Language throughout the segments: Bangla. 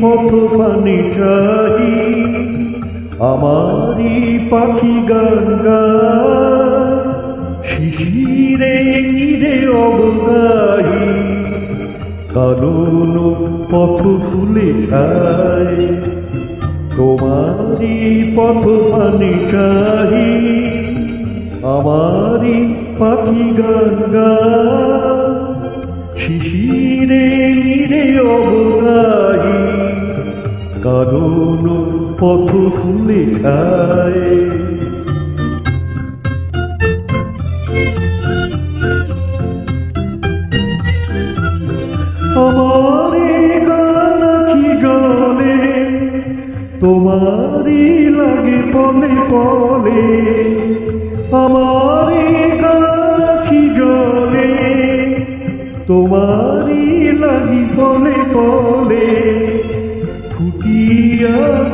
পথ পানে চাহি, আমারই পাখি গান গায় শিশিরে নিরে অবগাহি কারণ পথ ফুলে ছায়। তোমারই পথ পানে চাহি, আমারই পাখি গান কারণ পথ ফুলে খায় আমারে গানাখি জলে তোমারই লাগে পলে পলে। আমারে গানাখি জলে তোমারই লাগি পলে পলে।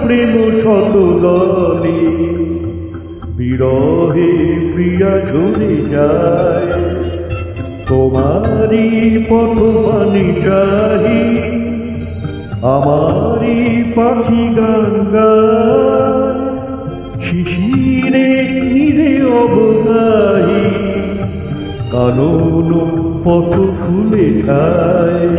প্রেম শত দলে বিরহে প্রিয়া ঝরে যায়, তোমারই পথ পানি চাহি। আমারই পাখি গান গায় শিশিরে নিরে অবগাহি। কানন পথ ফুলে যায়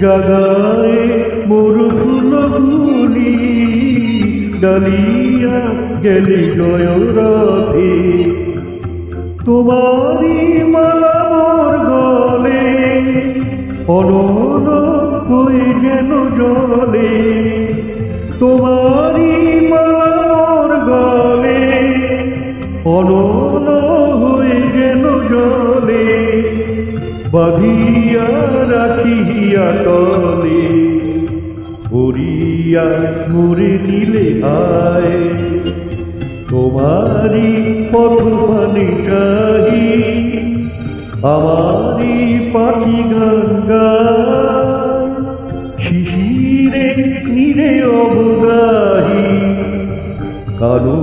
জাগায় মোর ফুলি ডালিয়া গেলি জয় তোমারি মালা মোর গলে অনন হয়ে যেন জলে তোমারি মালা বাঁধিয়া রাখিয়া তলে, ভরিয়া মুরে নিলে আয়। তোমারি পথ পানে চাহি আমারি পাখি গান গায় শিশিরে নিরে অবগাহি কালো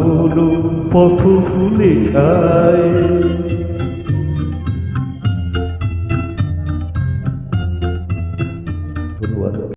পথ ফুলে ছায়।